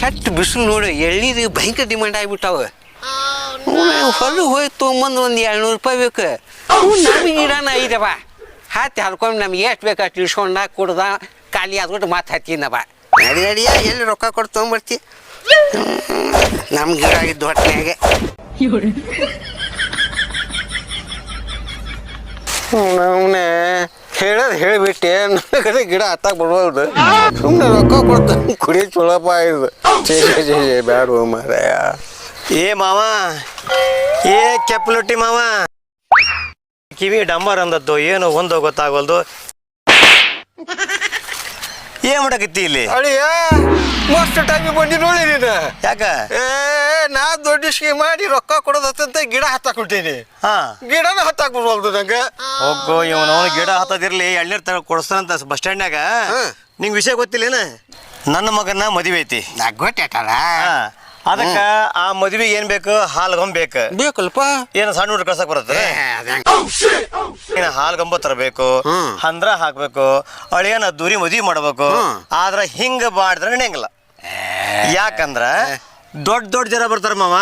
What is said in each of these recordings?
ಕೆಟ್ಟ ಬಿಸಿಲು ನೋಡಿ ಎಳ್ನೀರು ಭಯಂಕರ ಡಿಮ್ಯಾಂಡ್ ಆಗಿಬಿಟ್ಟಾವ. ಹೊಲ ಹೋಗಿ ತೊಗೊಂಬಂದು ಒಂದು ಎರಡ್ನೂರು ರೂಪಾಯಿ ಬೇಕು. ನಮಗೆ ಇಡೋಣ ಐದವ ಹತ್ತಿ ಹರ್ಕೊಂಡು ನಮ್ಗೆ ಎಷ್ಟು ಬೇಕು ಅಷ್ಟು ಇಳಿಸ್ಕೊಂಡ ಕುಡ್ದ ಖಾಲಿ ಆದ್ಬಿಟ್ಟು ಮಾತು ಹತ್ತಿನವ ನಡಿ ನಡಿಯ ಎಲ್ಲಿ ರೊಕ್ಕ ಕೊಟ್ಟು ತೊಗೊಂಬರ್ತಿ? ನಮ್ಮ ಗಿಡ ಆಗಿದ್ದು ಹೊಟ್ಟೆಯಾಗೆ ಅವನೇ. ಹೇಳೋದು ಹೇಳಿಬಿಟ್ಟೆ. ಕಡೆ ಗಿಡ ಹತ್ತಾಕ್ ಬಿಡ್ಬೋದು ಸುಮ್ಮನೆ ರೊಕ್ಕ ಕೊಡ್ತಾನೆ, ಕುಡಿ ಚೊಳಪ ಇದು. ಮಾರಾಯ. ಏ ಮಾವ, ಏ ಕೆಪ್ಪಲೊಟ್ಟಿ ಮಾವ. ಕಿವಿ ಡಂಬರ್ ಅಂದದ್ದು, ಏನು ಒಂದು ಗೊತ್ತಾಗಲ್ದು. ಏನ್ ಮಾಡಕತ್ತಿ ಇಲ್ಲಿ? ಅಳಿಯ ಮಸ್ತ್ ಟೈಮ್ ಬಂದಿ ನೋಡಿ ನೀನು. ಯಾಕ? ಏ ನಾ ದೊಡ್ಡ ಮಾಡಿ ರೊಕ್ಕ ಕೊಡೋದತ್ತಂತ ಗಿಡ ಹತ್ತಾಕ್ಬಿಟ್ಟೀನಿ. ಹಾ. ಗಿಡನ ಹತ್ತಾಕ್ ಬಿಡ್ವಲ್ದು ನಂಗೆ. ಹೋಗೋ ಇವನು ಅವನು ಗಿಡ ಹತ್ತದಿರ್ಲಿ ಎಳ್ನೀರ್ ತರ ಕೊಡಿಸ್ತಾನಂತ ಬಸ್ ಸ್ಟ್ಯಾಂಡ್ನಾಗ ನಾಗ ವಿಷಯ ಗೊತ್ತಿಲ್ಲೇನ? ನನ್ನ ಮಗನ ಮದುವೆ ಐತಿ. ನಾ ಗೊತ್ತಾಟಲ್ಲ. ಅದಕ್ಕ ಆ ಮದ್ವಿ ಏನ್ ಬೇಕು? ಹಾಲ್ಗೊಂಬ್ ಬೇಕು. ಬೇಕಲ್ಪ ಏನು ಸಣ್ಣ ಹುಡುಗ ಕಳ್ಸಕ್ ಬರುತ್ತೆ ಏನ ಹಾಲ್ಗಂಬ ತರಬೇಕು ಹಂದ್ರ ಹಾಕ್ಬೇಕು ಅಳಿಯನ ದೂರಿ ಮದ್ವಿ ಮಾಡ್ಬೇಕು. ಆದ್ರ ಹಿಂಗ ಮಾಡಿದ್ರೆ ನಡೆಯಂಗಿಲ್ಲ ಯಾಕಂದ್ರ ದೊಡ್ಡ ದೊಡ್ಡ ಜನ ಬರ್ತಾರ ಮಾವ.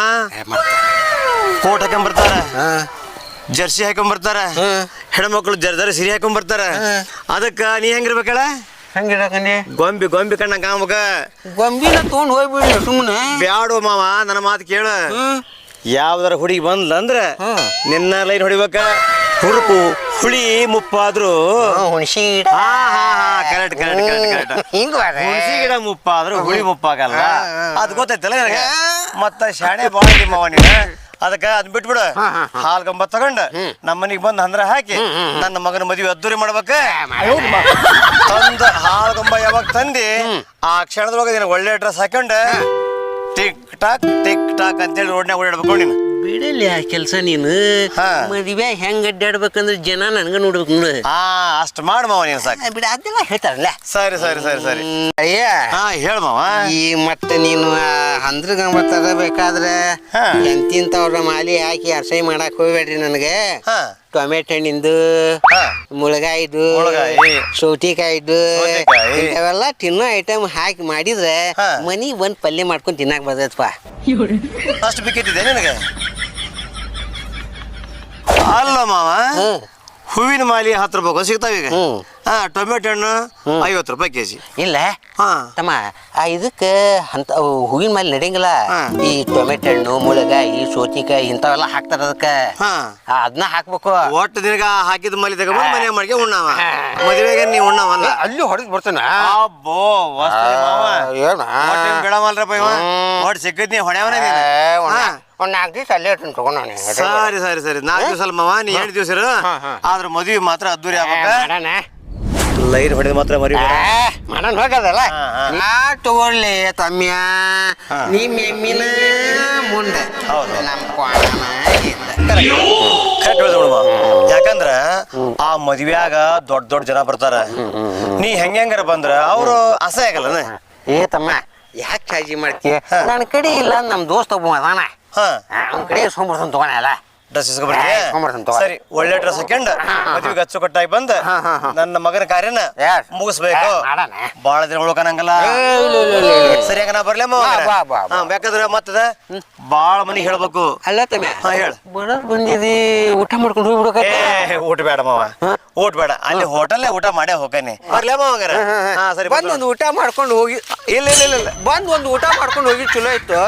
ಕೋಟ್ ಹಾಕೊಂಡ್ ಬರ್ತಾರ. ಜರ್ಸಿ ಹಾಕೊಂಡ್ ಬರ್ತಾರ. ಹೆಣ್ಮಕ್ಳು ಜರ್ದಾರ ಸಿರಿ ಹಾಕೊಂಡ್ ಬರ್ತಾರ. ಅದಕ್ಕ ನೀ ಹೆಂಗಿರ್ಬೇಕಳ? ಗೊಂಬಿ ಗೊಂಬಿ ಕಣ್ಣ ಕಾಮಕ ಗೊಂಬಿನ ತಗೊಂಡು ಹೋಗ್ಬಿಡ್ಲಿ ಸುಮ್ಮನೆ ಬ್ಯಾಡು ಮಾವ ನನ್ನ ಮಾತು ಕೇಳು. ಯಾವ್ದಾರ ಹುಡುಗಿ ಬಂದ್ಲಂದ್ರ. ನಿನ್ನ ಲೈನ್ ಹೊಡಿಬೇಕ? ಹುಡುಕು ಹುಳಿ ಮುಪ್ಪಾದ್ರು. ಹುಣಸಿ ಗಿಡ. ಹಾ ಹಾ ಹಾ ಕರೆಕ್ಟ್ ಕರೆಕ್ಟ್ ಕರೆಕ್ಟ್ ಕರೆಕ್ಟ್ ಹಿಂಗ್ ಹುಣಸಿ ಗಿಡ ಮುಪ್ಪಾದ್ರು ಹುಳಿ ಮುಪ್ಪಾಗಲ್ಲ. ಅದ್ ಗೊತ್ತೈತಲ್ಲ ನನಗೆ? ಮತ್ತ ಶಾಣೆ ಬಾಳ ಮಾವ ನೀನು. ಅದಕ್ಕ ಅದ್ ಬಿಟ್ಬಿಡ. ಹಾಲ್ ಗಂಬ ತಗೊಂಡ ನಮ್ಮ ಮನಿಗ್ ಬಂದ್ ಹಂದ್ರ ಹಾಕಿ ನನ್ನ ಮಗನ ಮದುವೆ ಅದ್ದೂರಿ ಮಾಡ್ಬೇಕ. ತಂದ ಹಾಲ್ ಗಂಬ ಯಾವಾಗ ತಂದಿ ಆ ಕ್ಷಣದೊಳಗೆ ಒಳ್ಳೆ ಡ್ರೆಸ್ ಹಾಕೊಂಡ ಟಿಕ್ ಟಾಕ್ ಟಿಕ್ ಟಾಕ್ ಅಂತೇಳಿ ರೋಡ್ನಾಗ ಓಡಾಡ್ಬೇಕು ನೀನು. ಬಿಡಲಿ ಆ ಕೆಲಸ ನೀನು. ಹಾ. ಮದುವೆ ಹೆಂಗ್ ಅಡ್ಡಾಡ್ಬೇಕಂದ್ರೆ ಜನ ನನ್ಗ ನೋಡ್ಬೇಕು ನೋಡು. ಆ ಅಷ್ಟ್ ಮಾಡ್ ಮಾವ ನೀನು ಸಾಕು. ಆ, ಬಿಡ ಅದೆಲ್ಲ ಹೇಳ್ತಾರಲ್ಲ. ಸರಿ ಸರಿ ಸರಿ ಸರಿ. ಹ್ಮ್, ಅಯ್ಯ ಹಾ ಹೇಳ್ ಮಾವ. ಈ ಮತ್ತೆ ನೀನು ಹಂದ್ರಗಂಬ ತರಬೇಕಾದ್ರೆ ಹಾ. ಎಂತಿಂತವ್ರ ಮಾಲಿ ಹಾಕಿ ಅರ್ಸೈ ಮಾಡಕ್ ಹೋಗ್ಬೇಡ್ರಿ ನನಗೆ. ಹಾ. ಟೊಮೆಟೊ ಹಣ್ಣಿಂದು ಹಾ. ಮುಳಗಾಯಿದು ಇವೆಲ್ಲ ಸೌತಿಕಾಯಿದು ಸೌತೆಕಾಯಿ. ಇಂಥವೆಲ್ಲ ತಿನ್ನೋ ಐಟಮ್ ಹಾಕಿ ಮಾಡಿದ್ರೆ ಮನಿ ಮನಿಗ್ ಬಂದ್ ಪಲ್ಯ ಮಾಡ್ಕೊಂಡ್ ತಿನ್ನಕ್ ಬರ್ತೈತಪ್ಪ. ಅಷ್ಟು ಬಿಕ್ಕಿಟ್ಟಿದೆ ನಿನಗೆ? ಅಲ್ಲ ಮಾವ. ಹೂವಿನ ಮಾಲಿ ಹತ್ತು ರೂಪಾಯಿ ಸಿಗ್ತಾವ ಈಗ. ಹ್ಮ್. ಹಾ ಟೊಮೆಟೊ ಹಣ್ಣು ಐವತ್ತು ರೂಪಾಯಿ ಕೆಜಿ. ಇಲ್ಲ. ಹಾ. ತಮ್ಮ ಆ ಇದಕ್ಕೆ ಅಂತ ಹೂವಿನ ಮಾಲಿ ನಡೆಯಂಗಿಲ್ಲ. ಹಾ. ಈ ಟೊಮೆಟೊ ಹಣ್ಣು ಈ ಸೋತಿಕಾಯಿ ಇಂಥವೆಲ್ಲ ಹಾಕ್ತಾರ ಅದಕ್ಕೆ. ಹಾ. ಅದನ್ನ ಹಾಕ್ಬೇಕು. ಒಟ್ಟು ದಿನಗ ಹಾಕಿದ ಮಾಲಿ ತಗೊಂಡು ಮನೆ ಮಾಡ್ಕೆ ಉಣ್ಣಾವ. ಮದುವೆಗೆ ನೀವು ಉಣ್ಣಾವಲ್ಲ ಅಲ್ಲಿ. ಹೊಡೆದು ಬರ್ತಾನ? ಅಬ್ಬೋ ವಸ್ತು ಮಾವ. ಏನ? ಒಟ್ಟು ಇವ. ಹ್ಮ್. ಒಟ್ಟು ಸಿಕ್ಕದ್ ನೀ ಹೊಡ್ಯಾವನ ನೀನು ಹಾ. ಒಂದ್ ನಾಲ್ಕು ದಿವಸ ಅಲ್ಲೇ ತಗೊಂಡವನಿ ಸರಿ ಸರಿ ಸರಿ. ನಾಲ್ಕು ದಿವಸ ಅಲ್ಲ ಮಾವ ನೀ ಎರಡು ದಿವಸ ಇರು. ಹಾ, ಹಾ. ಆದ್ರ ಮದುವೆ ಮಾತ್ರ ಅದ್ದೂರಿ ಆಗ್ಬೇಕ. ಮಾಡೋಣ. ಲೈನ್ ಹೊಡೆದ ಮಾತ್ರ ಮರಿ ಮಾಡೋಣ ಹೋಗದಲ್ಲ? ಹಾ, ಹಾ. ನಾ ತಗೊಳ್ಳಿ ತಮ್ಯ. ಹಾ. ನಿಮ್ಮ ಎಮ್ಮಿನ ಮುಂದೆ. ಹೌದು. ನಮ್ಮ ಕ್ವಾಣನ ಹಿಂದೆ. ಕರೆಕ್ಟ್. ಹೇಳ್ದೆ ನೋಡು ಮಾವ. ಯಾಕಂದ್ರ ಆ ಮದ್ವ್ಯಾಗ ದೊಡ್ಡ ದೊಡ್ಡ ಜನ ಬರ್ತಾರ. ನೀ ಹೆಂಗ ಹೆಂಗಾರ ಬಂದ್ರ ಅವ್ರು ಅಸಹ್ಯ ಆಗಲ್ಲ ಏ ತಮ್ಮ ಯಾಕೆ ಚಾಜಿ ಮಾಡ್ತೀಯ? ನನ್ನ ಕಡೆ ಇಲ್ಲ ನಮ್ಮ ದೋಸ್ತ ಒಬ್ಬ ಅದಾನ. ಹಾ. ಅವನ ಕಡೆ ಸೋಮರ್ಸನ್ ತಗೋಣ ಅಲ್ಲ? ಡ್ರೆಸ್ ಇಸ್ಕೊಬರ್ತೀಯ ಹಾ, ಇಸ್ಕೊಂಬರ್ತೀನಿ ತಗೋ. ಸರಿ ಒಳ್ಳೆ ಡ್ರೆಸ್ ಹಾಕೊಂಡ್ ಅಚ್ಚು ಅಚ್ಚುಕಟ್ಟಾಗಿ ಬಂದ ಹಾ, ಹಾ, ಹಾ. ನನ್ನ ಮಗನ ಕಾರ್ಯನ Yes. ಮುಗಿಸ್ಬೇಕು. ಏ, ಮಾಡೋಣ. ಬಾಳ ದಿನ ಉಳ್ಕೊಂಡಂಗಲ್ಲ ಏ, ಇಲ್ಲ, ಇಲ್ಲ, ಇಲ್ಲ, ಇಲ್ಲ. ಸರಿ ಹಂಗ ನಾ ಬರ್ಲೇ ಬಾ, ಬಾ, ಬಾ, ಬಾ. ಬೇಕಾದ್ರೆ ಮತ್ತದ? ಬಾಳ ಮನಿ ಹೇಳ್ಬೇಕು. ಅಲ್ಲ ತಮ್ಮ. ಹಾ, ಹೇಳು. ಬಂದಿದಿ ಊಟ ಮಾಡ್ಕೊಂಡು ಹೋಗ್ಬಿಡಕ ಏ ಊಟ ಬೇಡ ಮಾವ. ಊಟ ಬೇಡ. ಅಲ್ಲಿ ಹೋಟೆಲ್ ಊಟ ಮಾಡೇ ಹೋಗನಿ. ಹಾ ಸರಿ ಬಂದ್ ಒಂದು ಊಟ ಮಾಡ್ಕೊಂಡು ಹೋಗಿ ಇಲ್ಲ ಇಲ್ಲ ಇಲ್ಲ ಇಲ್ಲ. ಬಂದ್ ಒಂದು ಊಟ ಮಾಡ್ಕೊಂಡು ಹೋಗಿ ಚಲೋ ಇತ್ತು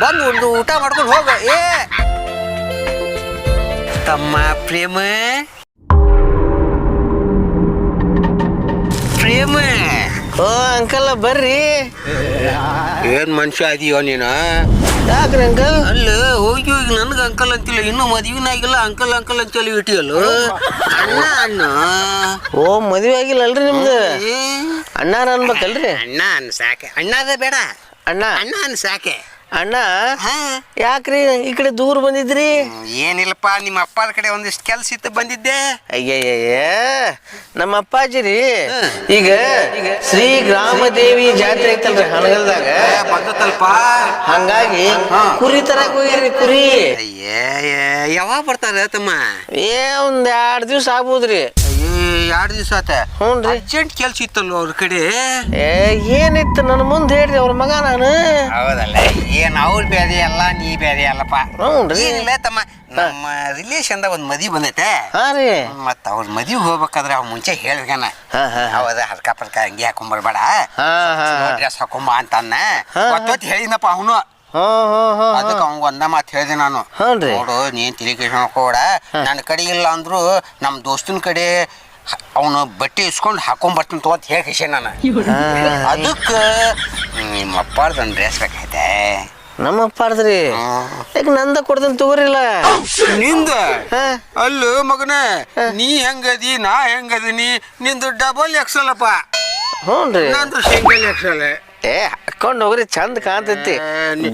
ಬಂದ್ ಒಂದು ಊಟ ಮಾಡ್ಕೊಂಡು ಹೋಗ. ಏ ತಮ್ಮ ಪ್ರೇಮ ಪ್ರೇಮ ಓ ಅಂಕಲ್ ಬರ್ರಿ ಏನ್ ಮನುಷ್ಯ ಅದೀಯೋ ನೀನು ಯಾಕ್ರಿ ಅಂಕಲ್ ಅಲ್ಲ ಹೋಗಿ ಹೋಗಿ ನನ್ಗೆ ಅಂಕಲ್ ಅಂತಿಲ್ಲ ಇನ್ನೂ ಮದುವೆನ ಆಗಿಲ್ಲ ಅಂಕಲ್ ಅಂಕಲ್ ಅಂತೇಳಿ ಇಟ್ಟಿಯಲ್ಲ ಅಣ್ಣ ಅಣ್ಣ ಓ ಮದುವೆ ಆಗಿಲ್ಲ ಅಲ್ರಿ ನಿಮ್ದು ಏ, ಅಣ್ಣಾರ ಅನ್ಬೇಕಲ್ರಿ ಅಣ್ಣ ಅನ್ ಸಾಕೆ ಅಣ್ಣದ ಬೇಡ ಅಣ್ಣ ಅಣ್ಣ ಅನ್ ಸಾಕೆ ಅಣ್ಣ ಹಾ. ಯಾಕ್ರಿ ಈ ಕಡೆ ದೂರ ಬಂದಿದ್ರಿ? ಏನಿಲ್ಲಪ್ಪ ನಿಮ್ಮ ಅಪ್ಪದ ಕಡೆ ಒಂದಿಷ್ಟು ಕೆಲ್ಸ ಇತ್ತು ಬಂದಿದ್ದೆ. ಅಯ್ಯಯ್ಯ ನಮ್ಮ ಅಪ್ಪಾಜಿ ರೀ. ಈಗ ಶ್ರೀ ಗ್ರಾಮದೇವಿ ಜಾತ್ರೆ ಐತಲ್ರಿ ಹಣಗಲ್ದಾಗ ಬಂದತ್ತಲ್ಪ. ಹಂಗಾಗಿ ಕುರಿ ತರ ಹೋಗಿರಿ ಕುರಿ. ಅಯ್ಯೇ ಯಾವಾಗ ಬರ್ತಾರೆ ತಮ್ಮ? ಏ ಒಂದ್ ಎರಡ್ ದಿವ್ಸ ಆಗ್ಬೋದ್ರಿ. ಎರಡು ದಿವಸ ಆತ. ಹ್ಞೂನ್ರಿ. ಅರ್ಜೆಂಟ್ ಕೆಲ್ಸ ಇತ್ತಲ್ಲ ಅವ್ರ ಕಡೆ? ಏ ಏನಿತ್ತು ನನ್ನ ಮುಂದೆ ಹೇಳ್ರಿ ಅವ್ರ ಮಗ ನಾನು. ಹೌದಲ್ಲ ಏನ್ ಅವ್ರು ಬೇರೆ ಅಲ್ಲ ನೀ ಬೇರೆ ಅಲ್ಲಪ್ಪ. ಹ್ಞೂನ್ರಿ. ಏನಿಲ್ಲ ತಮ್ಮ ನಮ್ಮ ರಿಲೇಷನ್ದಾಗ ಒಂದು ಮದಿ ಬಂದೈತೆ. ಹಾ ರೀ. ಮತ್ತ ಅವ್ರ ಮದಿ ಹೋಗ್ಬೇಕಾದ್ರೆ ಅವ್ ಮುಂಚೆ ಹೇಳ್ಬೇಕನ. ಹಾ, ಹಾ, ಹಾ. ಹೌದ ಹರ್ಕ ಪರ್ಕ ಅಂಗಿ ಹಾಕೊಂಬರ್ಬೇಡ ಹಾ, ಹಾ, ಹಾ. ಡ್ರೆಸ್ ಹಾಕೊಂಬ ಹಾ, ಹಾ. ಒತ್ತೊತ್ತು ಹೇಳಿನಪ್ಪ ಅವನು. ಅದಕ್ಕೆ ಅವಂಗ ಒಂದ ಮಾತು ಹೇಳಿದೆ ನಾನು. ಹ್ಞೂನ್ರಿ. ನೋಡು ನೀನ್ ತಲೆ ಕೂಡ ನನ್ನ ಕಡೆ ಇಲ್ಲ ಅಂದ್ರು ನಮ್ಮ ದೋಸ್ತನ ಕಡೆ ಅವನು ಬಟ್ಟೆ ಇಸ್ಕೊಂಡು ಹಾಕೊಂಬರ್ತೀನಿ ತಗೋತ್ ಹೇಳಿ ಕಳ್ಸೆ ನಾನು. ಅದಕ್ಕೆ ನಿಮ್ಮ ಅಪ್ಪಾರ್ದೊಂದು ಡ್ರೆಸ್ ಬೇಕೈತೆ ನಮ್ಮ ಅಪ್ಪಾರ್ದ್ರಿ? ಈಗ ನಂದ ಕೊಡ್ತೀನಿ ತಗೋರಿಲ್ಲ? ನಿಂದ. ಅಲ್ಲೂ ಮಗನ ನೀ ಹೆಂಗದಿ ನಾ ಹೆಂಗದೀನಿ ನಿಂದು ಡಬಲ್ ಎಕ್ಸಲ್ ಅಪ್ಪ. ಹ್ಞೂನ್ರಿ ನಂದು ಸಿಂಗಲ್ ಎಕ್ಸಲ್ ಏ ಹಾಕೊಂಡು ಹೋಗ್ರಿ ಚಂದ ಕಾಣ್ತೈತಿ.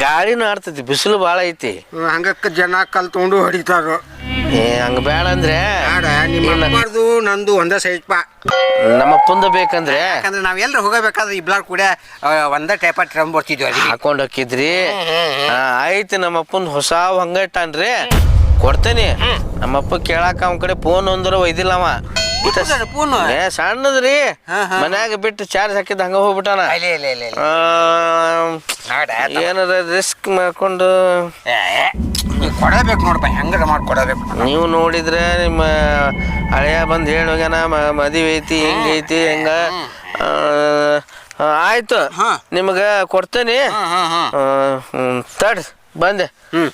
ಗಾಳಿನೂ ಆಡ್ತೈತಿ ಬಿಸಿಲು ಭಾಳ ಐತಿ. ಹಂಗಕ್ಕ ಜನ ಕಲ್ ತಗೊಂಡು ಹೊಡಿತಾರ. ಏ ಹಂಗ ಬೇಡ ಅಂದ್ರೆ ಬೇಡ ನಿಮ್ಮ ಇಲ್ಲ. ಅಪ್ಪಾರ್ದು ನಂದು ಒಂದೇ ಸೈಜ್ ಪಾ. ನಮ್ಮ ಅಪ್ಪಂದ ಬೇಕಂದ್ರೆ ಯಾಕಂದ್ರೆ ನಾವ್ ಎಲ್ಲರೂ ಹೋಗಬೇಕಾದ್ರೆ ಇಬ್ಲಾರ್ ಕೂಡ ಆ, ಒಂದೇ ಟೈಪ ಟ್ರಮ್ ಬರ್ತಿದ್ವಿ ಅಲ್ಲಿ. ಹಾಕೊಂಡ್ ಹೋಗಿದ್ರಿ ಆಯ್ತು ನಮ್ಮ ಅಪ್ಪನ ಹೊಸ ಹಂಗಟ್ಟನ್ರಿ. ಕೊಡ್ತೇನಿ. ನಮ್ಮಪ್ಪ ಕೇಳಾಕ ಅವನ ಕಡೆ ಫೋನ್ ಒಂದ್ರ ಒಯ್ದಿಲ್ಲ ಅವ. ಸ- ಏ ಸಣ್ಣದ್ರಿ. ಹಾ, ಹಾ. ಮನ್ಯಾಗ ಬಿಟ್ಟು ಚಾರ್ಜ್ ಹಾಕಿದ್ ಹಂಗ ಹೋಗ್ಬಿಟ್ಟಾನ. ಇಲ್ಲ ಇಲ್ಲ ಇಲ್ಲ ಇಲ್ಲ. ಆ, ಏನಾರ ರಿಸ್ಕ್ ಮಾಡ್ಕೊಂಡು ಏ, ಕೊಡಬೇಕು ನೋಡಪ್ಪ ಹೆಂಗಾರ ಮಾಡಿ ಕೊಡಬೇಕು ನೀವು ನೋಡಿದ್ರೆ ನಿಮ್ಮ ಹಳೆಯ ಬಂದು ಹೇಳಿ ಹೋಗ್ಯಾನ ಮ- ಮದುವೆ ಐತಿ ಹೆಂಗೈತಿ ಹೆಂಗ? ಆಯ್ತು. ನಿಮಗೆ ಕೊಡ್ತೇನೆ. ತಡ್ ಬಂದೆ.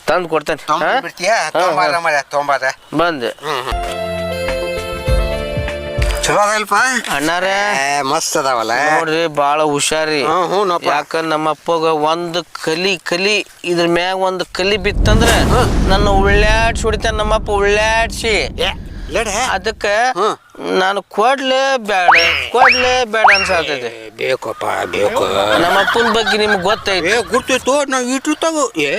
ತಂದು ಕೊಡ್ತೇನೆ. ಬಂದೆ. ಚಲೋ ಅದಲ್ಪ ಅಣ್ಣಾರ. ಮಸ್ತ್ ಅದಾವಲ್ಲ. ನೋಡ್ರಿ ಬಾಳ ಹುಷಾರಿ. ಹ್ಞೂ ಹ್ಞೂನಪ್ಪ. ಯಾಕ ನಮ್ಮ ಅಪ್ಪಗ ಒಂದು ಕಲಿ ಕಲಿ ಇದ್ರ ಮ್ಯಾಗ ಒಂದು ಕಲಿ ಬಿತ್ತಂದ್ರ ನನ್ನ ಉಳ್ಳಾಡ್ಸಿ ಹೊಡಿತಾನ ನಮ್ಮಪ್ಪ ಉಳ್ಳಾಡ್ಸಿ. ಲಡ ಅದಕ್ಕೆ ನಾನು ಕೊಡ್ಲೇ ಬೇಡ ಕೊಡ್ಲೇ ಬೇಡ ಅನ್ಸಾತೈತಿ. ಬೇಕಪ್ಪ ಬೇಕು. ನಮ್ಮ ಅಪ್ಪನ ಬಗ್ಗೆ ನಿಮ್ಗೆ ಗೊತ್ತೈತಿ. ಏ ಗುರ್ತೈತೋ ನಾವು ಇಟ್ಟು ತಗೋ. ಏ.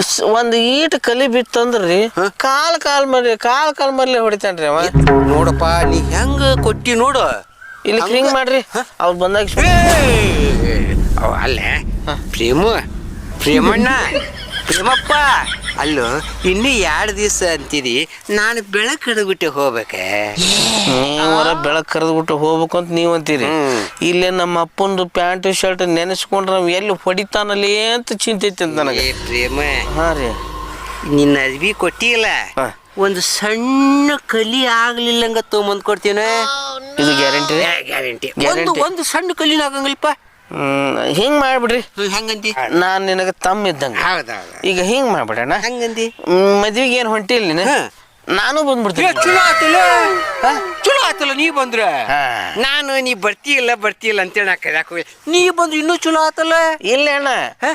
ಸ್- ಒಂದ್ ಈಟ್ ಕಲಿ ಬಿತ್ತಂದ್ರಿ ಕಾಲ್ ಕಾಲ್ ಮರ್ಲಿ ಕಾಲ್ ಕಾಲ್ ಮರ್ಲಿ ಹೊಡಿತಾನ್ರಿ ಅವ. ನೋಡಪ್ಪ ನೀ ಹೆಂಗ ಕೊಟ್ಟಿ ನೋಡು. ಇಲ್ಲಿ ಹಿಂಗ್? ಮಾಡ್ರಿ. ಅವ್ರು ಬಂದಾಗ ಏ, ಅವ್ ಅಲ್ಲೇ. ಪ್ರೇಮ ಪ್ರೇಮಣ್ಣ ಪ್ರೇಮಪ್ಪ. ಅಲ್ಲೋ ಇನ್ನು ಎರಡು ದಿವಸ ಅಂತೀರಿ ನಾನು ಬೆಳಕು ಕರೆದ್ಬಿಟ್ಟು ಹೋಗ್ಬೇಕೆ? ನೀವರ ಬೆಳಕ್ ಕರೆದ್ಬಿಟ್ಟು ಹೋಗ್ಬೇಕು ಅಂತ ನೀವು ಅಂತೀರಿ. ಇಲ್ಲೇ ನಮ್ಮ ಅಪ್ಪಂದು ಪ್ಯಾಂಟ್ ಶರ್ಟ್ ನೆನೆಸ್ಕೊಂಡ್ರೆ ನಾವು ಎಲ್ಲಿ ಹೊಡಿತಾನಲ್ಲಿ ಅಂತ ಚಿಂತೆ ಐತಿ ಅಂತ ನನಗೆ. ಏ ಪ್ರೇಮ ಹಾ ರೀ. ನಿನ್ನ ಅರ್ವಿ ಕೊಟ್ಟಿಲ್ಲ ಹಾ. ಒಂದು ಸಣ್ಣ ಕಲಿ ಆಗ್ಲಿಲ್ಲಂಗ ತೊಗೊಂಬಂದ್ ಕೊಡ್ತೀನಿ? ಇದು ಗ್ಯಾರಂಟಿ. ಗ್ಯಾರಂಟಿ. ಒಂದು ಒಂದು ಸಣ್ಣ ಕಲಿನ ಆಗಂಗಿಲ್ಲಪ್ಪ. ಹಿಂಗ್ ಮಾಡ್ಬಿಡ್ರಿ. ಹೆಂಗಂತಿ ನಾನ್ ನಿನಗೆ ತಮ್ಮ ಇದ್ದಂಗ. ಹೌದಾ ಈಗ ಹಿಂಗ್ ಮಾಡ್ಬಿಡಣ. ಹೆಂಗಂತಿ ಮದ್ವಿಗೆ ಏನ್ ಹೊಂಟಿಲ್ಲ ನೀನು. ನಾನು ಬಂದ್ಬಿಡ್ತೀನಿ. ಚಲೋ ಆತಲ್ಲ? ಚಲೋ ಆತಲ್ಲ ನೀ ಬಂದ್ರೆ? ನಾನು ನೀ ಬರ್ತೀಯಲ್ಲ ಬರ್ತೀಯಲ್ಲ ಅಂತೇಳಿ ನಾ ಕರ್ಯಾಕ ಹೋಗಿ ನೀ ಬಂದು ಇನ್ನೂ ಚಲೋ ಆತಲ್ಲ? ಇಲ್ಲ ಅಣ್ಣ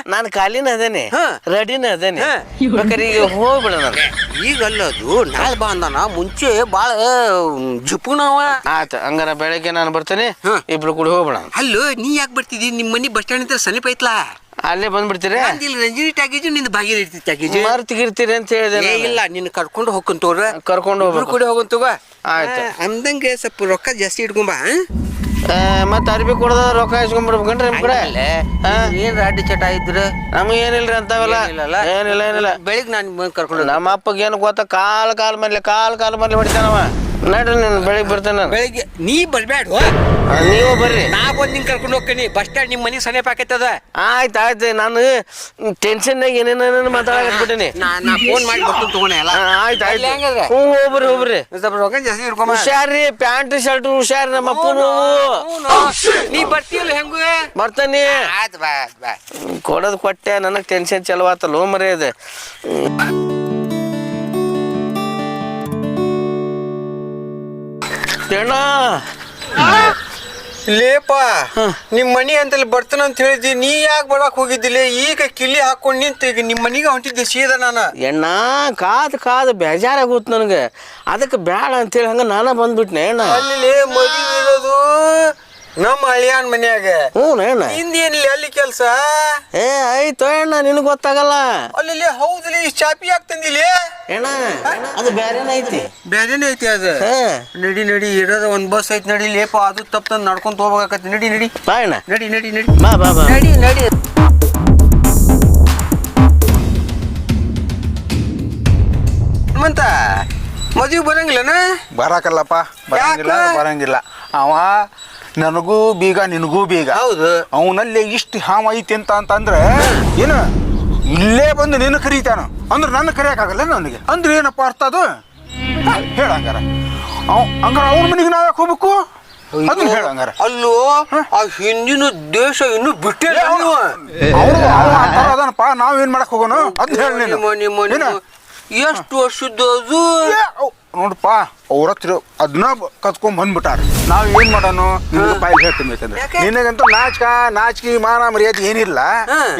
ನಾನು ಖಾಲಿನ ಅದೇನೆ. ರೆಡಿನ ಅದೇನೆ. ಹಾ. ಬೇಕಾರೆ ಈಗ ಹೋಗ್ಬಿಡೋಣ. ಈಗ ಅಲ್ಲದು ನಾಳೆ ಬಾ ಅಂದಾನ ಮುಂಚೆ ಭಾಳ ಜುಪುಣವ ಆಯ್ತು ಹಂಗಾರ ಬೆಳಗ್ಗೆ ನಾನು ಬರ್ತೇನೆ. ಇಬ್ರು ಕೂಡ ಹೋಗ್ಬಿಡೋಣ. ಅಲ್ಲೂ ನೀ ಯಾಕೆ ಬರ್ತಿದ್ದೀನಿ ನಿಮ್ಮ ಮನಿ ಬಸ್ ಸ್ಟ್ಯಾಂಡ್ ಅಂತ ಸಮೀಪ ಐತ್ಲಾ? ಅಲ್ಲೇ ಬಂದ್ಬಿಡ್ತೀರಿ? ಇಲ್ಲಿ ರಂಜನಿ ಟ್ಯಾಗೇಜ್ನಿಂದ ಭಾಗ್ಯದ ಟ್ಯಾಗೇಜ್ ಮರ್ತಿಗಿರ್ತೀರಿ ಅಂತ ಹೇಳಿದೆ ಏ ಇಲ್ಲ ನಿನ್ನ ಕರ್ಕೊಂಡು ಹೋಗ್ಕೊಂತ ತೋರ ಕರ್ಕೊಂಡು ಹೋಗ್ಬೇಕು. ಕೂಡ ಹೋಗಂತ ತಗೋ. ಆಯ್ತು. ಅಂದಂಗೆ ಸ್ವಲ್ಪ ರೊಕ್ಕ ಜಾಸ್ತಿ ಇಟ್ಕೊಂಬ ಮತ್ತೆ ಅರ್ಬಿ ಕೊಡದ ರೊಕ್ಕ ಇಸ್ಕೊಂಡ್ಬಿಡ್ಬೇಕನ್ರಿ ನಿಮ್ ಕಡೆ? ಏನ್ ರಾಡಿ ಚಟ ಇದ್ರೆ? ನಮಗೆ ಏನಿಲ್ರಿ ಅಂತಾವೆಲ್ಲ? ಏನಿಲ್ಲ ಏನಿಲ್ಲ. ಬೆಳಿಗ್ಗೆ ನಾನು ಕರ್ಕೊಂಡು ನಮ್ಮ ಅಪ್ಪಗೆ ಏನು ಗೊತ್ತ? ಕಾಲ್ ಕಾಲ್ ಮರ್ಲಿ ಕಾಲ್ ಕಾಲ್ ಮರ್ಲಿ ಹೊಡಿತಾನವ. ನಡ್ರಿ ನಾನು ಬೆಳಿಗ್ಗೆ ಬರ್ತೇನೆ ನಾನು. ಬೆಳಿಗ್ಗೆ ನೀ ಬರ್ಬೇಡ ಆ, ನೀವು ಬರ್ರಿ. ನಾ ಬಂದು ನಿಂಗೆ ಕರ್ಕೊಂಡು ಹೋಗ್ತೀನಿ. ಬಸ್ ಸ್ಟ್ಯಾಂಡ್ ನಿಮ್ಮ ಮನೆ ಸನೇಪ ಆಕೈತದ ಆಯ್ತು ಆಯ್ತು. ನಾನು ಟೆನ್ಷನ್ನಾಗ ಏನೇನೇನೇನು ಮಾತಾಡಕತ್ಬಿಟ್ಟಿನಿ ನಾ ನಾ ಫೋನ್ ಮಾಡಿ ಬರ್ತೀನಿ ತಗೋಣ ಎಲ್ಲ. ಆಯ್ತು ಆಯ್ತು? ಹ್ಞೂ ಹೋಗ್ರಿ ಹೋಗ್ರಿ ಸ್ವಲ್ಪ ರೊಕ್ಕ ಜಾಸ್ತಿ ಇಟ್ಕೊಂಬ ಹುಷಾರ್ರಿ ಪ್ಯಾಂಟ್ ಶರ್ಟ್ ಹುಷಾರಿ ನಮ್ಮ ಅಪ್ಪನು. ನೀ ಬರ್ತೀಯಲ್ಲ ಹೆಂಗು? ಬರ್ತಾನೆ. ಆಯ್ತು ಬಾ ಬಾ. ಕೊಡೋದು ಕೊಟ್ಟೆ ನನಗೆ ಟೆನ್ಷನ್ ಚಲೋ ಆತಲ್ಲ ಮರೇ ಅಣ್ಣ. ಲೇಪ ನಿಮ್ಮ ಮನೆ ಅಂತಲ್ಲಿ ಬರ್ತಾನ ಅಂತ ಹೇಳಿದ್ದಿ ನೀ ಯಾಕೆ ಬರಕ್ ಹೋಗಿದ್ದಿಲ್ಲ ಈಗ ಕಿಲಿ ಹಾಕೊಂಡು ನಿಂತ ಈಗ ನಿಮ್ಮ ಮನೆಗೆ ಹೊಂಟಿದ್ದೆ ಸೀದಾ ನಾನು. ಎಣ್ಣ ಕಾದ್ ಕಾದ್ ಬೇಜಾರಾಗೋತ್ ನನಗೆ. ಅದಕ್ಕೆ ಬೇಡ ಅಂತೇಳಿ ಹಂಗ ನಾನ ಬಂದ್ಬಿಟ್ನೆ ಅಣ್ಣ. ಅಲ್ಲಿ ಮದುವೆ ಇರೋದು ನಮ್ಮ ಹಳಿಯಾನ್ ಮನ್ಯಾಗ. ಹ್ಞೂ ಅಣ್ಣ ಹಿಂದೇನಿಲ್ಲ ಅಲ್ಲಿ ಕೆಲಸ? ಏ ಆಯ್ತು ಅಣ್ಣ ನಿನ್ ಗೊತ್ತಾಗಲ್ಲ. ಅಲ್ಲಿ ಹೌದಲ್ಲಿ ಇಷ್ಟು ಚಾಪಿ ಆಗ್ತಂದಿಲ್ಲ ಅಣ್ಣ ಅದು ಬೇರೆನೇ ಐತಿ? ಬೇರೆನೇ ಐತಿ ಅದು? ಹಾ. ನಡಿ ನಡಿ ಇರೋದು ಒಂದ್ ಬಸ್ ಐತಿ ನಡಿ ಲೇಪ ಅದು ತಪ್ಪು ನಡ್ಕೊಂತ ಹೋಗ್ಬೇಕಾಗತ್ತೆ ನಡಿ ನಡಿ. ಬಾ ಅಣ್ಣ. ನಡಿ ನಡಿ ನಡಿ. ಬಾ ಬಾ ಬಾ. ನಡಿ ನಡಿ. ಮಂತ ಮದುವೆ ಬರಂಗಿಲ್ಲನ? ಬರಾಕಲ್ಲಪ್ಪ ಬರಂಗಿಲ್ಲ ಯಾಕ? ಬರಂಗಿಲ್ಲ. ಅವ ನನಗೂ ಬೀಗ ನಿನಗೂ ಬೀಗ. ಹೌದು. ಅವನಲ್ಲಿ ಇಷ್ಟು ಹಾವ ಐತಿ ಅಂತ ಅಂತಂದ್ರೆ ಏನು ಇಲ್ಲೇ ಬಂದು ನಿನ್ನ ಕರೀತಾನ. ಅಂದ್ರೆ ನನ್ನ ಕರೆಯಕ್ಕಾಗಲ್ಲ ನನಗೆ ಅಂದ್ರೆ ಏನಪ್ಪ ಅರ್ಥ ಅದು? ಹೇಳಂಗಾರ ಅವ್ ಹಂಗಾರ ಅವನ ಮನೆಗೆ ನಾವು ಯಾಕೆ ಹೋಗ್ಬೇಕು? ಅದನ್ನ ಹೇಳ ಹಂಗಾರ. ಅಲ್ಲೋ ಆ ಹಿಂದಿನ ದೇಶ ಇನ್ನೂ ಅಂತಾರ ಅದನಪ್ಪ ನಾವ್ ಏನ್ ಮಾಡಕ್ ಹೋಗೋಣ ಅದ್ ಹೇಳ ನೀನು. ನಿಮ್ಮ ನಿಮ್ಮ? ನಿಮ್ಮ ಎಷ್ಟು ವರ್ಷದ್ದು ಅದು? ನೋಡಪ್ಪ ಅವ್ರ ಹತ್ರ ಅದನ್ನ ಕತ್ಕೊಂಡ್ ಬಂದ್ಬಿಟ್ಟಾರ. ನಾವ್ ಏನ್ ಮಾಡೋಣ ನಿಮ್ಗೆ ಹೇಳ್ತೀನಿ ಬೇಕಂದ್ರೆ ನಾಚಕ ನಿನಗಂತೂ ನಾಚಿಕ ನಾಚಿಕೆ ಮಾನ ಮರ್ಯಾದೆ ಏನಿಲ್ಲ.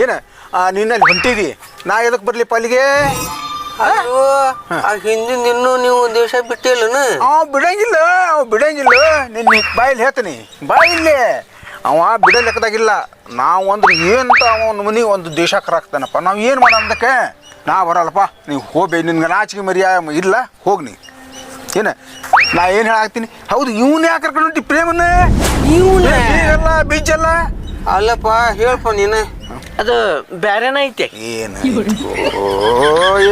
ಏನ? ನಿನ್ನಲ್ಲಿ ನೀನಲ್ಲಿ ಹೊಂಟಿದಿ. ನಾ ಎದಕ್ ಬರ್ಲಿ ಅಲ್ಲಿಗೆ ಅಲ್ಲೋ ಆ ಹಿಂದಿನ ಇನ್ನೂ ನೀವು ದೇಶ ಬಿಟ್ಟಿಲ್ಲನ ಅವ್ ಬಿಡಂಗಿಲ್ಲ ಅವ್ ಬಿಡಂಗಿಲ್ಲ. ನಿನ್ನ ಬಾಯಲ್ಲಿ ಹೇಳ್ತೀನಿ. ಬಾಯಿಲ್ಲೇ. ಅವ ಬಿಡ ಲೆಕ್ಕದಾಗಿಲ್ಲ ನಾವು ಅಂದ್ರೆ ಏನಂತ ಅವನ ಮನೆ ಒಂದು ದೇಶ ಕರಾಕ್ತಾನಪ್ಪ. ನಾವು ಏನು ಮಾಡೋಣ ಅದಕ್ಕೆ? ನಾ ಬರಲ್ಲಪ್ಪ. ನೀವು ಹೋಗ್ಬೇ ನಿನ್ಗೆ ನಾಚಿಕೆ ಮರ್ಯಾ ಇಲ್ಲ. ಹೋಗ್ ನೀ. ಏನ? ನಾ ಏನು ಹೇಳಾಕ್ತೀನಿ ಹೌದು ಇವನ್ ಯಾಕೆ ಕರ್ಕೊಂಡು ಹೊಂಟಿ ಪ್ರೇಮನ ಇವ್ನ? ಅಲ್ಲ ಬೀಜಲ್ಲ ಅಲ್ಲಪ್ಪ ಹೇಳ್ಪ ನೀನು. ಅದು ಬ್ಯಾರೇನ ಐತೆ? ಏನು ಓ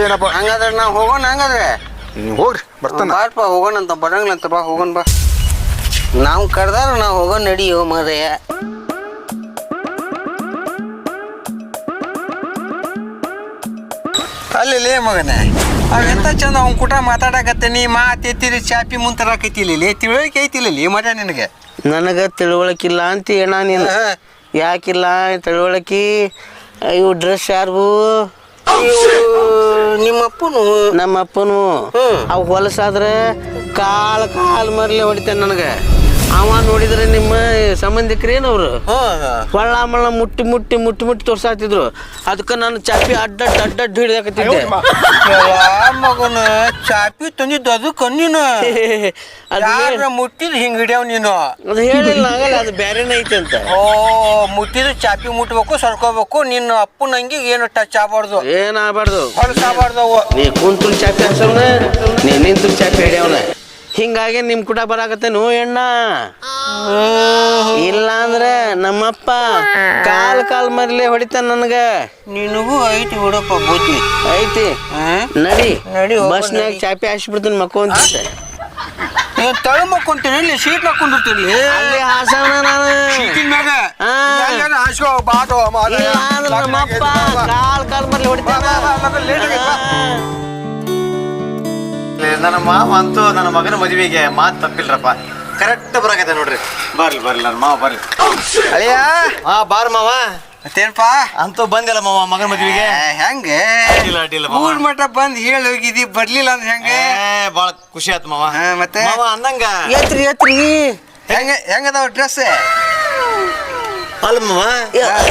ಏನಪ್ಪ? ಹಂಗಾದ್ರೆ ನಾವು ಹೋಗೋಣ ಹಂಗಾದ್ರೆ? ನೀವು ಹೋಗ್ರಿ ಬರ್ತಾನ. ಬಾರಪ್ಪ ಹೋಗೋಣ ಅಂತ ಬರಂಗಿಲ್ಲ ಅಂತ ಬಾ ಹೋಗೋಣ ಬಾ. ನಾವು ಕರ್ದಾರ ನಾ ಹೋಗೋಣ ನಡಿಯೋ ಮಾದಯ್ಯ ಅಲ್ಲಿ ಮಗನ. ಎಂತ ಚಂದ ಅವ್ನ ಕೂಟ ಮಾತಾಡಕತ್ತೆ ನೀ ಮಾತ್ ಎತ್ತಿರಿ ಚಾಪಿ ಮುಂತರಾಕೈತಿಲ್ಲ ತಿಳುವಳಿಕೆ ಐತಿಲಿ ಮಜ ನಿನಗೆ? ನನಗೆ ತಿಳುವಳಿಕಿಲ್ಲ ಅಂತ ಏನ ನೀನು? ಯಾಕಿಲ್ಲ ತಿಳುವಳಿಕೆ? ಇವು ಡ್ರೆಸ್ ಯಾರು ನಿಮ್ಮಪ್ಪನು? ನಮ್ಮಪ್ಪನು ಅವು ಹೊಲಸಾದ್ರೆ ಕಾಲ್ ಕಾಲ್ ಮರ್ಲಿ ಹೊಡಿತೇನೆ ನನಗೆ. ಅವ ನೋಡಿದ್ರೆ ನಿಮ್ಮ ಸಂಬಂಧಿಕರೇನು ಅವರು? ಹೊಳ್ಳ ಮಳ್ಳ ಮುಟ್ಟಿ ಮುಟ್ಟಿ ಮುಟ್ಟಿ ಮುಟ್ಟಿ ತೋರ್ಸಾತಿದ್ರು ಅದಕ್ಕೆ ನಾನು ಚಾಪಿ ಅಡ್ಡಡ್ ಅಡ್ಡಡ್ ಹಿಡಿದಾಕತ್ತಿದ್ದೆ. ಮಗನ? ಚಾಪಿ ತಂದಿದ್ದು ಅದು ಕಣ್ಣಿನ ಯಾರ ಮುಟ್ಟಿದ್ ಹಿಂಗ್ ಹಿಡಿಯವ್ ನೀನು? ಅದು ಹೇಳಿಲ್ಲ ಆಗಲ್ಲ ಅದು ಬೇರೆನೇ ಐತೆ ಅಂತ. ಓ ಮುಟ್ಟಿದ್ರು ಚಾಪಿ ಮುಟ್ಬೇಕು ಸರ್ಕೋಬೇಕು ನಿನ್ನ ಅಪ್ಪನ ನಂಗೆ ಏನು ಟಚ್ ಆಗ್ಬಾರ್ದು? ಏನಾಗ್ಬಾರ್ದು ಹೊಲಸ ಆಗಬಾರ್ದು ನೀ ಕುಂತು ಚಾಪಿ ಹಚ್ಚವನ ನೀ ನಿಂತು ಚಾಪಿ ಹಿಡಿಯವನ. ಹಿಂಗಾಗಿ ನಿಮ್ ಕೂಡ ಬರಾಕತ್ತೆ. ನೋ ಎಣ್ಣ. ಇಲ್ಲ ಅಂದ್ರೆ ನಮ್ಮಪ್ಪ ಕಾಲ್ ಕಾಲ್ ಮರ್ಲಿ ಹೊಡಿತ ನನ್ಗ. ನಿನಗೂ ಐತಿ ಬಿಡಪ್ಪ ಬೂತಿ ಐತಿ. ನಡಿ. ನಡಿ, ಬಸ್ನಾಗ. ಚಾಪಿ ಹಾಸ್ಬಿಡ್ತೀನಿ ಮಕ್ಕೊಂತ ಏನ್ ತಳ ಮಕ್ಕೊಂತೀನಿ ಇಲ್ಲಿ ಸೀಟ್ ಹಾಕೊಂಡಿರ್ತೀನಿ ಅಲ್ಲಿ ಹಾಸನ ನಾನು. ಸೀಟಿನ ಮ್ಯಾಗ. ಹಾಸ್ಕೊ ಬಾಟೋ ಕಾಲ್ ಕಾಲ್ ಮರ್ಲಿ ಹೊಡಿತಾನ. ನನ್ನ ಮಾವ ಅಂತೂ ನನ್ನ ಮಗನ ಮದುವೆಗೆ ಮಾತು ತಪ್ಪಿಲ್ರಪ್ಪ. ಕರೆಕ್ಟ್ ಬರಕೈತೆ ನೋಡ್ರಿ. ಬರ್ಲಿ ಬರ್ಲಿ ನನ್ನ ಮಾವ ಬರ್ಲಿ. ಅಳಿಯ? ಹಾ ಬಾರ್ ಮಾವ. ಮತ್ತೇನಪ್ಪ ಅಂತೂ ಬಂದಿಲ್ಲ ಮಾವ ಮಗನ ಮದುವೆಗೆ. ಹೆಂಗೆ? ಅಡ್ಡಿಲ್ಲ ಅಡ್ಡಿಲ್ಲ ಮಾವ. ಊರ್ ಮಠ ಬಂದ್ ಹೇಳಿ ಹೋಗಿದಿ ಬರ್ಲಿಲ್ಲ ಅಂದ್ರೆ ಹೆಂಗೆ? ಬಹಳ ಖುಷಿ ಆಯ್ತು ಮಾವ. ಮತ್ತೆ? ಮಾವ ಅಂದಂಗ ಎತ್ರಿ ಎತ್ರಿ ಹೆಂಗ ಹೆಂಗದಾವ ಡ್ರೆಸ್ ಅಲ್ಲ ಮಾವ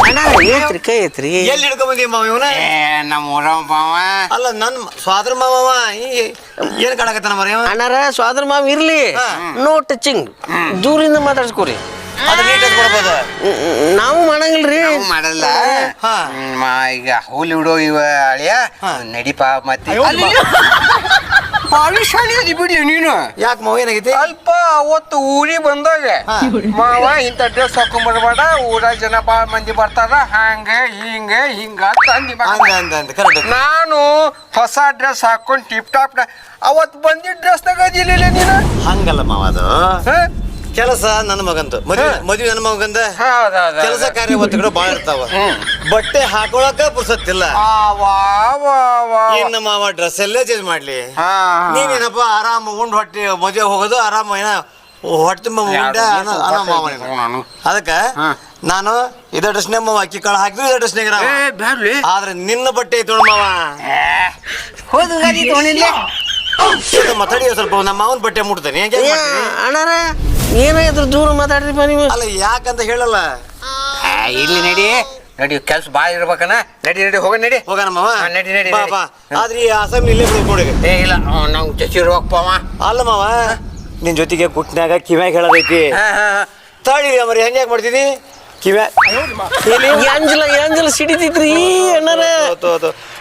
ಅಣ್ಣ ಎತ್ರಿ ಕೈ ಎತ್ರಿ ಎಲ್ಲಿ ಹಿಡ್ಕೊಂಡ್ ಬಂದಿ ಮಾವ ಇವನ ಏ ನಮ್ಮ ಊರವ ಬಾವ ಅಲ್ಲ ನನ್ ಸ್ವಾದ್ರ ಮಾವ ಈ- ಏನ್ ಕಾಣಕತ್ತಾನ ಮರ ಇವ ಅಣ್ಣಾರ ಸ್ವಾದ್ರ ಮಾವ್ ಇರ್ಲಿ ನೋ ಟಚಿಂಗ್ ದೂರಿಂದ ಮಾತಾಡ್ಸ್ಕೊರಿ ಅದು ನೀಟಾಗಿ ಕೊಡ್ಬೋದು ಹ್ಮ್, ಹ್ಮ್, ನಾವು ಮಾಡಂಗಿಲ್ರಿ ನಾವು ಮಾಡಲ್ಲ ಹಾ. ಹ್ಮ್, ಮಾ- ಈಗ ಹೋಲಿ ಬಿಡೋ ಇವ ಅಳಿಯ ನಡಿಪ ಮತ್ತೆ ಪಾಲಿಶ್ ಅದಿ ಬಿಡಿ ನೀನು. ಯಾಕೆ ಮಾವ ಏನಾಗೈತಿ? ಅಲ್ಪ ಅವತ್ತು ಊರಿಗೆ ಬಂದಾಗ ಮಾವ ಇಂಥ ಡ್ರೆಸ್ ಹಾಕೊಂಡ್ ಬರ್ಬೇಡ ಊರಾಗ ಜನ ಭಾಳ ಮಂದಿ ಬರ್ತಾರ ಹಂಗ ಹಿಂಗ ಹಿಂಗ ಅಂತ ಅಂದಿ ಮಗ. ಹಂಗ ಅಂದ ಅಂದ ಕರೆಕ್ಟ್ ನಾನು ಹೊಸ ಡ್ರೆಸ್ ಹಾಕೊಂಡು ಟಿಪ್ ಟಾಪ್ ಅವತ್ತು ಬಂದಿದ್ದ ಡ್ರೆಸ್ ತಗೋದಿಲ್ಲ ನೀನು? ಹಂಗಲ್ಲ ಮಾವ ಅದು. ಹ? ಕೆಲಸ ನನ್ನ ಮಗಂದು. ಮದುವೆ ಮದುವೆ ನನ್ನ ಮಗಂದ ಹೌದೌದು ಕೆಲಸ ಕಾರ್ಯ ಒತ್ತಡಗಳು ಬಾಳ ಇರ್ತಾವ. ಬಟ್ಟೆ ಹಾಕೊಳಕ ಪುರ್ಸತ್ತಿಲ್ಲ. ಆ, ವಾ, ವಾ, ವಾ. ಇನ್ನು ಮಾವ ಡ್ರೆಸ್ ಎಲ್ಲೇ ಚೇಂಜ್ ಮಾಡ್ಲಿ. ನೀನೇನಪ್ಪ ಆರಾಮ ಉಂಡ್ ಹೊಟ್ಟೆ ಮದುವೆ ಹೋಗೋದು ಆರಾಮ ಏನ ಹೊಟ್ಟೆ. ಅದಕ್ಕ ನಾನು ಇದ ಡ್ರೆಸ್ನೇ ಮಾವ ಅಕ್ಕಿ ಕಾಳು ಹಾಕಿದ್ರು ಇದ ಡ್ರೆಸ್ನಾಗ ಬ್ಯಾಡ್ಲಿ. ಆದ್ರೆ ನಿನ್ನ ಬಟ್ಟೆ ಐತಿ ನೋಡು ಮಾವ. ಹೋದ್ ತಗೊಂಡಿಲ್ಲ ಮಾತಾಡಿ ಸ್ವಲ್ಪ ನಮ್ಮ ಮಾವನ ಬಟ್ಟೆ ಮುಟ್ತೇನೆ. ಹೆಂಗೆ ಅಣ್ಣಾರ ಏನಾಗಿದ್ರು ದೂರ ಮಾತಾಡ್ರಿಪ್ಪ ನೀವು. ಅಲ್ಲ ಯಾಕಂತ ಹೇಳಲ್ಲ. ಇಲ್ಲಿ ನಡಿ. ನಡಿ ಕೆಲ್ಸ ಬಾಳ ಇರ್ಬೇಕನ ನಡಿ ನಡಿ ಹೋಗ ನಡಿ. ಹೋಗೋಣ ಮಾವ. ಹಾ, ನಡಿ, ನಡಿ, ಬಾ ನಡಿ. ಬಾ. ಆದ್ರೆ ಈ ಅಸೆಂಬ್ಲಿ ಇಲ್ಲೇ ಬಿಡು ಕೊಡಿ ಏ ಇಲ್ಲ ನಾವು ಚಚಿರ್ಬೇಕಪ್ಪ ಅಲ್ಲ ಮಾವ ನಿನ್ ಜೊತೆಗೆ ಕುಟ್ನ್ಯಾಗ ಕಿವ್ಯಾಗ ಹಾ ತಾಳಿ ಮರಿ ಹೆಂಗ್ಯಾಕ್ ಮಾಡ್ತೀನಿ ಕಿವ್ಯಾ ಎಂಜಲ ಎಂಜಲ ಸಿಡಿತೈತ್ರಿ ಅಣ್ಣಾರ.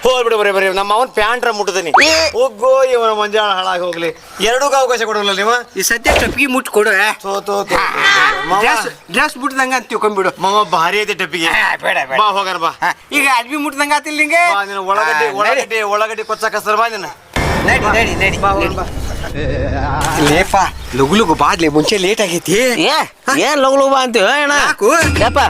ಹೋಗ್ಬಿಡು ಬರೀ ಬರೀ. ನಮ್ಮ ಅವನ್ ಪ್ಯಾಂಟ್ರ ಮುಟ್ಟದನಿ. ಹೋಗೋ ಇವನ ಮಂಜಾಳ ಹಾಳಾಗಿ ಹೋಗ್ಲಿ. ಎರಡೂ ಅವಕಾಶ ಕೊಡೋಲ್ಲ ನೀವು? ಈ ಸದ್ಯ ಟಪ್ಪಿಗೆ ಮುಟ್ಟು ಕೊಡು ತೋ ತೋ ತೋ. ಡ್ರೆಸ್ ಡ್ರೆಸ್ ಬಿಡ್ದಂಗ ಅಂತ ತಿಳ್ಕೊಂಡ್ಬಿಡು ಮಾವ ಭಾರಿ ಐತಿ ಟಪ್ಪಿಗೆ. ಬೇಡ ಬಾ ಹೋಗಾರ್ ಬಾ. ಈಗ ಅಡ್ಬಿ ಮುಟ್ದಂಗ ಆತಿಲ್ಲ ನಿಂಗೆ? ಬಾ ಒಳಗಡ್ಡೆ ಒಳಗಡ್ಡೆ ಸರ್ ಒಳಗಡ್ಡಿ ಒಳಗಡ್ಡಿ ಕೊಚ್ಚ ಕಸರ್ ಬಾ ನೀನು. ನಡಿ ನಡಿ ನಡಿ ಲೇಪ ಲಗು ಲಗು ಬಾದ್ಲೆ ಮುಂಚೆ ಲೇಟ್ ಆಗೈತಿ. ಏ ಏನ್ ಲಗು ಲಗು ಬಾ ಅಂತೀವಿ ಅಣ್ಣ. ಯಾಕು? ಯಪ್ಪ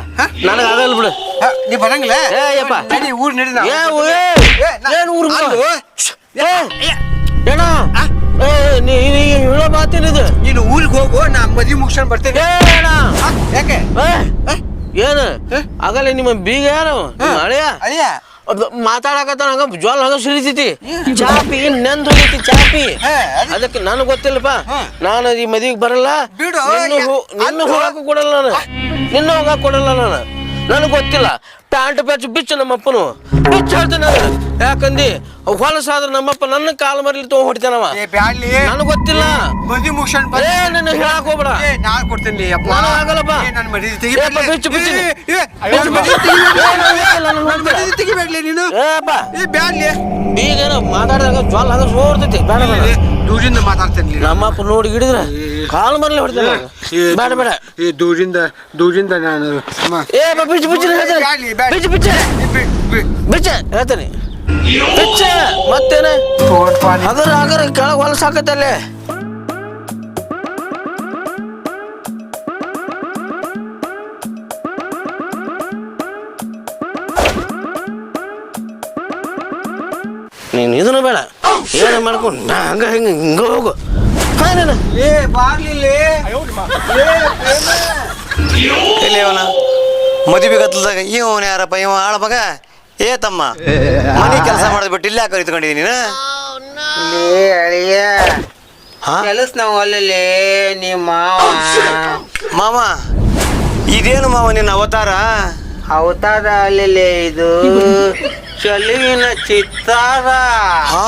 ನನಗೆ ಆಗಲ್ಲ ಬಿಡು. ಹ, ನೀ ಬರಂಗಿಲ್ಲ? ಏ ಯಪ್ಪ. ನಡಿ ಊರ್ ನಡಿ ನಾವು. ಏ ಊ- ಏ, ಏ, ನಾ- ಏನ್ ಊರು ಅಲ್ಲೋ, ಏ ಏನ ಏ ನೀ ನೀ ಹೇಳೋ ಮಾತೇನಿದು ನೀನು ಊರಿಗೆ ಹೋಗು ನಾ ಮದ್ವಿ ಮುಗಿಸ್ಕೊಂಡ್ ಬರ್ತೇನೆ. ಏ ಅಣ್ಣ. ಹ, ಯಾಕೆ? ಏ, ಏನು? ಆಗಲ್ಲ ನಿಮ್ಮ ಬೀಗ ಯಾರು? ನಿಮ್ಮ ಹಳೆಯ? ಅಳಿಯ ಅದು ಮಾತಾಡಕತ್ತ ಹಂಗ ಜ್ವಾಲ ಹಂಗ ಸಿಡಿತೈತಿ ಚಾಪಿ ನೆಂದ್ ಹೊಡಿತಿ ಚಾಪಿ. ಹಾ, ಅದಕ್ಕೆ ನನಗೆ ಗೊತ್ತಿಲ್ಲಪ್ಪ. ಹಾ. ನಾನು ಈ ಮದಿಗೆ ಬರಲ್ಲ. ಬಿಡು, ನಿನ್ನ ಅದು- ಕೊಡಲ್ಲ ನಾನು. ನಿನ್ನ ಹೋಗಕ್ ಕೊಡಲ್ಲ ನಾನು. ನನಗೆ ಗೊತ್ತಿಲ್ಲ. ಪ್ಯಾಂಟ್ ಪ್ಯಾಚ್ ಬಿಚ್ಚು ನಮ್ಮಪ್ಪನು. ಬಿಚ್ಚ ಹೇಳ್ತೇನೆ ನಾನು. ಯಾಕಂದಿ? ಹೊಲಸಾದ್ರೆ ನಮ್ಮಪ್ಪ ನನ್ನ ಕಾಲು ಮರಲಿ ತಗೊಂಡ್ ಹೊಡಿತಾನವ. ಏ ಬ್ಯಾಡ್ಲಿ. ನನಗೆ ಗೊತ್ತಿಲ್ಲ. ಮದಿ ಮುಗಿಸ್ಕೊಂಡ್ ಏ ನಿನ್ನ ಹೇಳಕ್ ಹೋಗ್ಬೇಡ. ಏ ನಾ ಕೊಡ್ತೀನಿ ಅಪ್ಪ. ಆಗಲ್ಲಪ್ಪ. ಏ ನನ್ನ ಮಡಿ ಏಪ್ಪ, ಏ, ಬಿಚ್ಚು, ಬಿಚ್ಚು. ಏ, ಏ, ಏ, ಬಿಚ್ಚು, ಬಿಚ್ಚು. ಏ, ಗೊತ್ತಿಲ್ಲ, ತೆಗಿಬೇಡ್ಲೆ ನೀನು. ಏ ಬ್ಯಾಡ್ಲಿ. ಈಗೇನ ಮಾತಾಡಿದಾಗ ಜ್ವಾಲ ಹಂಗ ಸೋರ್ತೈತಿ. ಬೇಡ ಬೇಡ. ದೂರಿಂದ ಮಾತಾಡ್ತೇನೆ ನಮ್ಮಪ್ಪ ನೋಡಿ ಹಿಡಿದ್ರ ಕಾಲು ಮರಲಿ ಹೊಡಿತಾನೆ ಬೇಡ ಬೇಡ. ಈ ದೂರಿಂದ ದೂರಿಂದ ನಾನು ಮ- ಏ ಬಿಚ್ಚು ಬಿಚ್ಚು ಹೇಳ್ತಾನೆ. Badly, badly. ಬಿಚ್ಚು ಬಿಚ್ಚು. ಬಿಚ್ಚ ಹೇಳ್ತಾನೆ. ಬಿಚ್ಚ ಮತ್ತೇನೆ? ನೀ. ಅಗರ ಕೆಳಗೆ ಹೊಲಸಾಕತ್ತಲ್ಲೇ ನೀನು ಇದನ್ನು ಬೇಡ. ಏನೇ ಮಾಡ್ಕೊಂಡು ನಾ ಹಂಗ ಹಿಂಗ ಹಿಂಗ ಹೋಗು. ಹಾ ನೀನು. ಏ ಅವನ? ಮದುವೆ ಗತ್ತಲ್ದಾಗ ಇವನ್ ಯಾರಪ್ಪ? ಇವ ಆಳ ಮಗ? ಏ ತಮ್ಮ ಮನೆ ಕೆಲಸ ಮಾಡಿದ್ಬಿಟ್ಟು ಇಲ್ಲಿ ಯಾಕೆ ನೀನು? ಲೇ ಅಳಿಯ ಹಾ? ಕೆಲಸ ನಾವು ಅಲ್ಲಲ್ಲೇ ನಿಮ್ಮ ಮಾವ ಮಾಮ ಇದೇನು ಮಾವ ನಿನ್ನ ಅವತಾರ? ಅವತಾರ ಅಲ್ಲಲ್ಲೇ ಇದು ಚಲುವಿನ ಚಿತ್ತಾರ. ಹಾ?